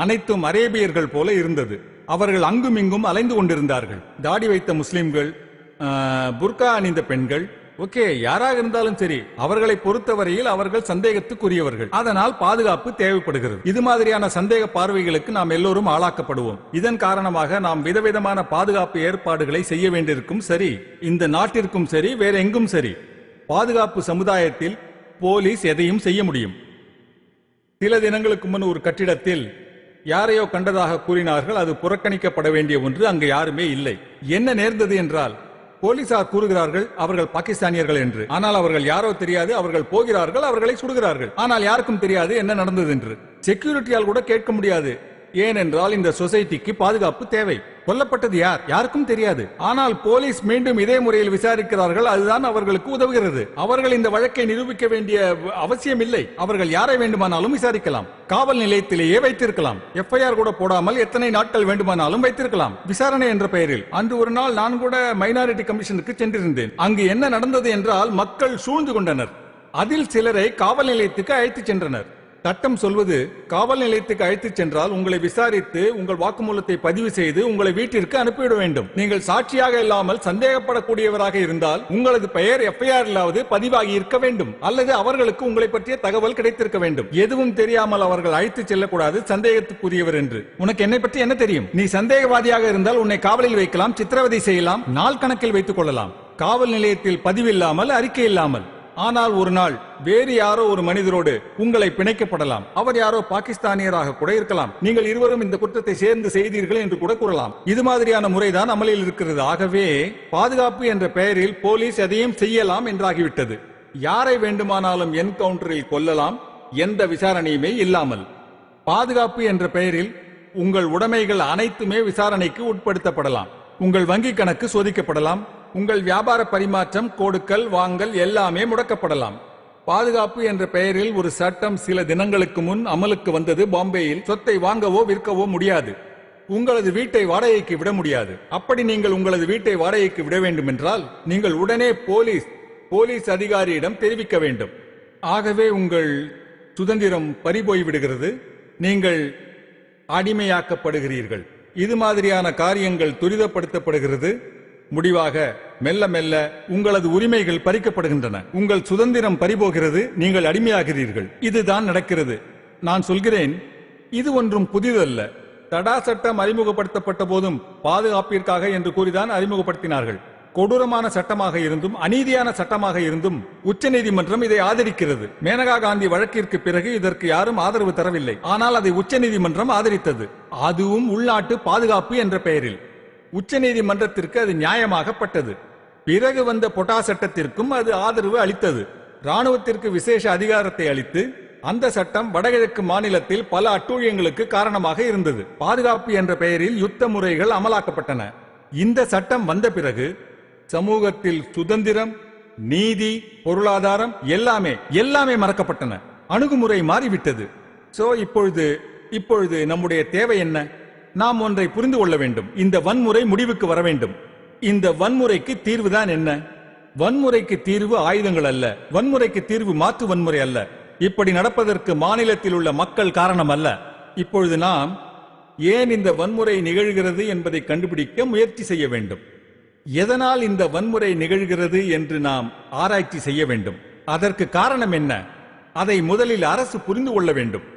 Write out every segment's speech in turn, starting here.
அனைத்தும் அரேபியர்கள் போல இருந்தது. அவர்கள் அங்கும் இங்கும் அலைந்து கொண்டிருந்தார்கள். தாடி வைத்த முஸ்லிம்கள் புர்கா அணிந்த பெண்கள் ஓகே யாராக இருந்தாலும் சரி அவர்களை பொறுத்தவரையில் அவர்கள் சந்தேகத்துக்குரியவர்கள். அதனால் பாதுகாப்பு தேவைப்படுகிறது. இது மாதிரியான சந்தேக பார்வைகளுக்கு நாம் எல்லோரும் ஆளாக்கப்படுவோம். இதன் காரணமாக நாம் விதவிதமான பாதுகாப்பு ஏற்பாடுகளை செய்ய வேண்டியிருக்கும் சரி இந்த நாட்டிற்கும் சரி வேற எங்கும் சரி. பாதுகாப்பு சமுதாயத்தில் போலீஸ் எதையும் செய்ய முடியும். சில தினங்களுக்கு முன் ஒரு கட்டிடத்தில் யாரையோ கண்டதாக கூறினார்கள் அது புறக்கணிக்கப்பட வேண்டிய ஒன்று அங்கு யாருமே இல்லை. என்ன நேர்ந்தது என்றால் போலீசார் கூறுகிறார்கள் அவர்கள் பாகிஸ்தானியர்கள் என்று. ஆனால் அவர்கள் யாரோ தெரியாது அவர்கள் போகிறார்கள் அவர்களை சுடுகிறார்கள். ஆனால் யாருக்கும் தெரியாது என்ன நடந்தது என்று. செக்யூரிட்டியால் கூட கேட்க முடியாது. ஏனென்றால் இந்த சொசைட்டிக்கு பாதுகாப்பு தேவை. கொல்லப்பட்டது யார்? யாருக்கும் தெரியாது. ஆனால் போலீஸ் மீண்டும் இதே முறையில் விசாரிக்கிறார்கள். அதுதான் அவர்களுக்கு உதவுகிறது. அவர்கள் இந்த வழக்கை நிரூபிக்க வேண்டிய அவசியம் இல்லை அவர்கள் யாரை வேண்டுமானாலும் விசாரிக்கலாம். காவல் நிலையத்திலேயே வைத்திருக்கலாம். எஃப்ஐஆர் கூட போடாமல் எத்தனை நாட்கள் வேண்டுமானாலும் வைத்திருக்கலாம். விசாரணை என்ற பெயரில். அன்று ஒரு நாள் நான் கூட மைனாரிட்டி கமிஷனுக்கு சென்றிருந்தேன். அங்கு என்ன நடந்தது என்றால் மக்கள் சூழ்ந்து கொண்டனர். அதில் சிலரை காவல் நிலையத்துக்கு அழைத்துச் சென்றனர். சட்டம் சொல்வது காவல் நிலையத்துக்கு அழைத்துச் சென்றால் உங்களை விசாரித்து உங்கள் வாக்குமூலத்தை பதிவு செய்து உங்களை வீட்டிற்கு அனுப்பிவிட வேண்டும். நீங்கள் சாட்சியாக இல்லாமல் சந்தேகப்படக்கூடியவராக இருந்தால் உங்களது பெயர் எஃப்ஐஆர் இல்லாவது பதிவாகி இருக்க வேண்டும். அல்லது அவர்களுக்கு உங்களை பற்றிய தகவல் கிடைத்திருக்க வேண்டும். எதுவும் தெரியாமல் அவர்கள் அழைத்துச் செல்லக்கூடாது சந்தேகத்துக்குரியவர் என்று. உனக்கு என்னை பற்றி என்ன தெரியும்? நீ சந்தேகவாதியாக இருந்தால் உன்னை காவலில் வைக்கலாம் சித்திரவதை செய்யலாம் நாள் கணக்கில் வைத்துக் கொள்ளலாம். காவல் நிலையத்தில் பதிவில்லாமல் அறிக்கை இல்லாமல். ஆனால் ஒரு நாள் வேறு யாரோ ஒரு மனிதரோடு உங்களை பிணைக்கப்படலாம். அவர் யாரோ பாகிஸ்தானியராக கூட இருக்கலாம். நீங்கள் இருவரும் இந்த குற்றத்தை சேர்ந்து செய்தீர்கள் என்று கூட கூறலாம். இது மாதிரியான முறைதான் அமலில் இருக்கிறது. ஆகவே பாதுகாப்பு என்ற பெயரில் போலீஸ் எதையும் செய்யலாம் என்றாகிவிட்டது. யாரை வேண்டுமானாலும் என்கவுண்டரில் கொல்லலாம். எந்த விசாரணையுமே இல்லாமல். பாதுகாப்பு என்ற பெயரில் உங்கள் உடைமைகள் அனைத்துமே விசாரணைக்கு உட்படுத்தப்படலாம். உங்கள் வங்கி கணக்கு சோதிக்கப்படலாம். உங்கள் வியாபார பரிமாற்றம் கொடுக்கல் வாங்கல் எல்லாமே முடக்கப்படலாம். பாதுகாப்பு என்ற பெயரில் ஒரு சட்டம் சில தினங்களுக்கு முன் அமலுக்கு வந்தது பாம்பேயில். சொத்தை வாங்கவோ விற்கவோ முடியாது. உங்களது வீட்டை வாடகைக்கு விட முடியாது. அப்படி நீங்கள் உங்களது வீட்டை வாடகைக்கு விட வேண்டும் என்றால் நீங்கள் உடனே போலீஸ் போலீஸ் அதிகாரியிடம் தெரிவிக்க வேண்டும். ஆகவே உங்கள் சுதந்திரம் பறிபோய் விடுகிறது. நீங்கள் அடிமையாக்கப்படுகிறீர்கள். இது மாதிரியான காரியங்கள் துரிதப்படுத்தப்படுகிறது. முடிவாக மெல்ல மெல்ல உங்களது உரிமைகள் பறிக்கப்படுகின்றன. உங்கள் சுதந்திரம் பறிபோகிறது நீங்கள் அடிமையாகிறீர்கள். இதுதான் நடக்கிறது. நான் சொல்கிறேன் இது ஒன்றும் புதிதல்ல. தடா சட்டம் அறிமுகப்படுத்தப்பட்ட போதும் பாதுகாப்பிற்காக என்று கூறிதான் அறிமுகப்படுத்தினார்கள். கொடூரமான சட்டமாக இருந்தும் அநீதியான சட்டமாக இருந்தும் உச்சநீதிமன்றம் இதை ஆதரிக்கிறது. மேனகா காந்தி வழக்கிற்கு பிறகு இதற்கு யாரும் ஆதரவு தரவில்லை. ஆனால் அதை உச்சநீதிமன்றம் ஆதரித்தது. அதுவும் உள்நாட்டு பாதுகாப்பு என்ற பெயரில். உச்சநீதிமன்றத்திற்கு அது நியாயமாகப்பட்டது. பிறகு வந்த பொட்டா சட்டத்திற்கும் அது ஆதரவு அளித்தது. ராணுவத்திற்கு விசேஷ அதிகாரத்தை அளித்து அந்த சட்டம் வடகிழக்கு மாநிலத்தில் பல அட்டூழியங்களுக்கு காரணமாக இருந்தது. பாதுகாப்பு என்ற பெயரில் யுத்த முறைகள் அமலாக்கப்பட்டன. இந்த சட்டம் வந்த பிறகு சமூகத்தில் சுதந்திரம் நீதி பொருளாதாரம் எல்லாமே எல்லாமே மறக்கப்பட்டன. அணுகுமுறை மாறிவிட்டது. சோ இப்பொழுது இப்பொழுது நம்முடைய தேவை என்ன? நாம் ஒன்றை புரிந்து கொள்ள வேண்டும். இந்த வன்முறை முடிவுக்கு வர வேண்டும். இந்த வன்முறைக்கு தீர்வுதான் என்ன? வன்முறைக்கு தீர்வு ஆயுதங்கள் அல்ல. வன்முறைக்கு தீர்வு மாற்று வன்முறை அல்ல. இப்படி நடப்பதற்கு மாநிலத்தில் உள்ள மக்கள் காரணம் அல்ல. இப்பொழுது நாம் ஏன் இந்த வன்முறை நிகழ்கிறது என்பதை கண்டுபிடிக்க முயற்சி செய்ய வேண்டும். எதனால் இந்த வன்முறை நிகழ்கிறது என்று நாம் ஆராய்ச்சி செய்ய வேண்டும். அதற்கு காரணம் என்ன? அதை முதலில் அரசு புரிந்து கொள்ள வேண்டும்.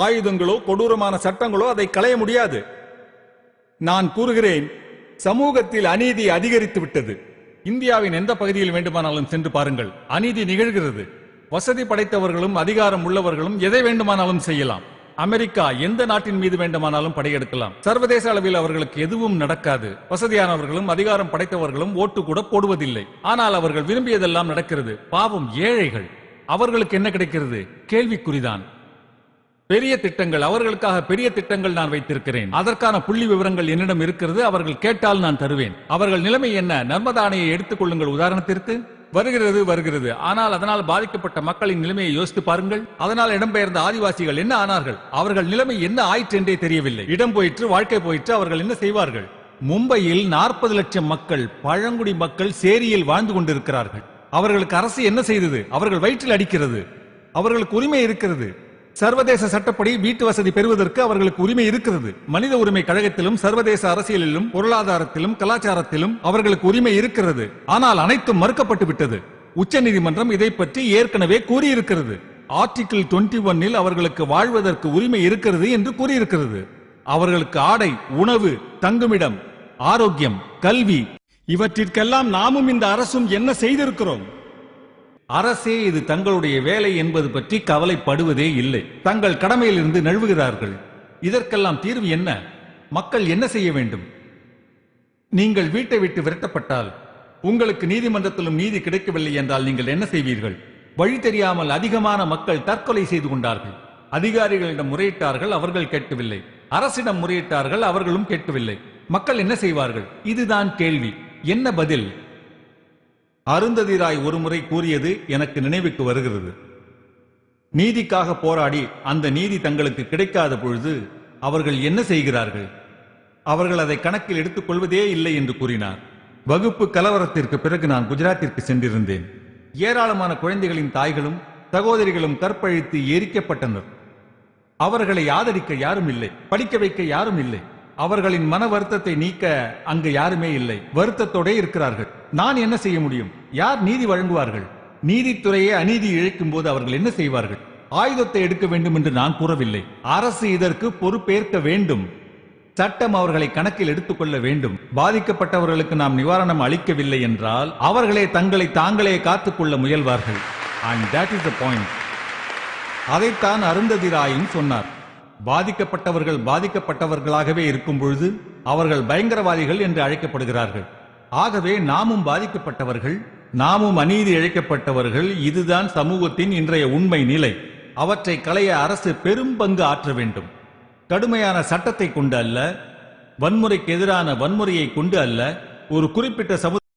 ஆயுதங்களோ கொடூரமான சட்டங்களோ அதை களைய முடியாது. நான் கூறுகிறேன் சமூகத்தில் அநீதி அதிகரித்து விட்டது. இந்தியாவின் எந்த பகுதியில் வேண்டுமானாலும் சென்று பாருங்கள். அநீதி நிகழ்கிறது. வசதி படைத்தவர்களும் அதிகாரம் உள்ளவர்களும் எதை வேண்டுமானாலும் செய்யலாம். அமெரிக்கா எந்த நாட்டின் மீது வேண்டுமானாலும் படையெடுக்கலாம். சர்வதேச அளவில் அவர்களுக்கு எதுவும் நடக்காது. வசதியானவர்களும் அதிகாரம் படைத்தவர்களும் ஓட்டு கூட போடுவதில்லை. ஆனால் அவர்கள் விரும்பியதெல்லாம் நடக்கிறது. பாவம் ஏழைகள். அவர்களுக்கு என்ன கிடைக்கிறது? கேள்விக்குறிதான். பெரிய திட்டங்கள் அவர்களுக்காக பெரிய திட்டங்கள் நான் வைத்திருக்கிறேன். அதற்கான புள்ளி விவரங்கள் என்னிடம் இருக்கிறது அவர்கள் கேட்டால் நான் தருவேன். அவர்கள் நிலைமை என்ன? நர்மதா அணையை எடுத்துக் கொள்ளுங்கள் உதாரணத்திற்கு. வருகிறது வருகிறது. ஆனால் அதனால் பாதிக்கப்பட்ட மக்களின் நிலைமையை யோசித்து பாருங்கள். அதனால் இடம்பெயர்ந்த ஆதிவாசிகள் என்ன ஆனார்கள்? அவர்கள் நிலைமை என்ன ஆயிற்று என்றே தெரியவில்லை. இடம் போயிற்று வாழ்க்கை போயிற்று அவர்கள் என்ன செய்வார்கள்? மும்பையில் நாற்பது லட்சம் மக்கள் பழங்குடி மக்கள் சேரியில் வாழ்ந்து கொண்டிருக்கிறார்கள். அவர்களுக்கு அரசு என்ன செய்தது? அவர்கள் வயிற்றில் அடிக்கிறது. அவர்களுக்கு உரிமை இருக்கிறது. சர்வதேச சட்டப்படி வீட்டு வசதி பெறுவதற்கு அவர்களுக்கு உரிமை இருக்கிறது. மனித உரிமை கழகத்திலும் சர்வதேச அரசியலிலும் பொருளாதாரத்திலும் கலாச்சாரத்திலும் அவர்களுக்கு உரிமை இருக்கிறது. ஆனால் அனைத்தும் மறுக்கப்பட்டு விட்டது. உச்சநீதிமன்றம் இதை பற்றி ஏற்கனவே கூறியிருக்கிறது. ஆர்டிகிள் 21 ஒன்னில் அவர்களுக்கு வாழ்வதற்கு உரிமை இருக்கிறது என்று கூறியிருக்கிறது. அவர்களுக்கு ஆடை உணவு தங்குமிடம் ஆரோக்கியம் கல்வி இவற்றிற்கெல்லாம் நாமும் இந்த அரசும் என்ன செய்திருக்கிறோம்? அரசே இது தங்களுடைய வேலை என்பது பற்றி கவலைப்படுவதே இல்லை. தங்கள் கடமையிலிருந்து நழுவுகிறார்கள். இதற்கெல்லாம் தீர்வு என்ன? மக்கள் என்ன செய்ய வேண்டும்? நீங்கள் வீட்டை விட்டு விரட்டப்பட்டால் உங்களுக்கு நீதிமன்றத்திலும் நீதி கிடைக்கவில்லை என்றால் நீங்கள் என்ன செய்வீர்கள்? வழி தெரியாமல் அதிகமான மக்கள் தற்கொலை செய்து கொண்டார்கள். அதிகாரிகளிடம் முறையிட்டார்கள் அவர்கள் கேட்கவில்லை. அரசிடம் முறையிட்டார்கள் அவர்களும் கேட்கவில்லை. மக்கள் என்ன செய்வார்கள்? இதுதான் கேள்வி. என்ன பதில்? அருந்ததி ராய் ஒருமுறை கூறியது எனக்கு நினைவுக்கு வருகிறது. நீதிக்காக போராடி அந்த நீதி தங்களுக்கு கிடைக்காத பொழுது அவர்கள் என்ன செய்கிறார்கள்? அவர்கள் அதை கணக்கில் எடுத்துக் கொள்வதே இல்லை என்று கூறினார். வகுப்பு கலவரத்திற்கு பிறகு நான் குஜராத்திற்கு சென்றிருந்தேன். ஏராளமான குழந்தைகளின் தாய்களும் சகோதரிகளும் கற்பழித்து எரிக்கப்பட்டனர் அவர்களை ஆதரிக்க யாரும் இல்லை படிக்க வைக்க யாரும் இல்லை. அவர்களின் மன வருத்தத்தை நீக்க அங்கு யாருமே இல்லை. வருத்தத்தோட இருக்கிறார்கள். நான் என்ன செய்ய முடியும்? யார் நீதி வழங்குவார்கள்? நீதித்துறையே அநீதி இழைக்கும் போது அவர்கள் என்ன செய்வார்கள்? ஆயுதத்தை எடுக்க வேண்டும் என்று நான் கூறவில்லை. அரசு இதற்கு பொறுப்பேற்க வேண்டும். சட்டம் அவர்களை கணக்கில் எடுத்துக்கொள்ள வேண்டும். பாதிக்கப்பட்டவர்களுக்கு நாம் நிவாரணம் அளிக்கவில்லை என்றால் அவர்களே தங்களை தாங்களே காத்துக்கொள்ள முயல்வார்கள். And that is the point அதைத்தான் அருந்ததி ராயும் சொன்னார். பாதிக்கப்பட்டவர்கள் பாதிக்கப்பட்டவர்களாகவே இருக்கும் பொழுது அவர்கள் பயங்கரவாதிகள் என்று அழைக்கப்படுகிறார்கள். ஆகவே நாமும் பாதிக்கப்பட்டவர்கள் நாமும் அநீதி இழைக்கப்பட்டவர்கள் இதுதான் சமூகத்தின் இன்றைய உண்மை நிலை. அவற்றை களைய அரசு பெரும் பங்கு ஆற்ற வேண்டும். கடுமையான சட்டத்தை கொண்டு அல்ல வன்முறைக்கு எதிரான வன்முறையை கொண்டு அல்ல ஒரு குறிப்பிட்ட சமு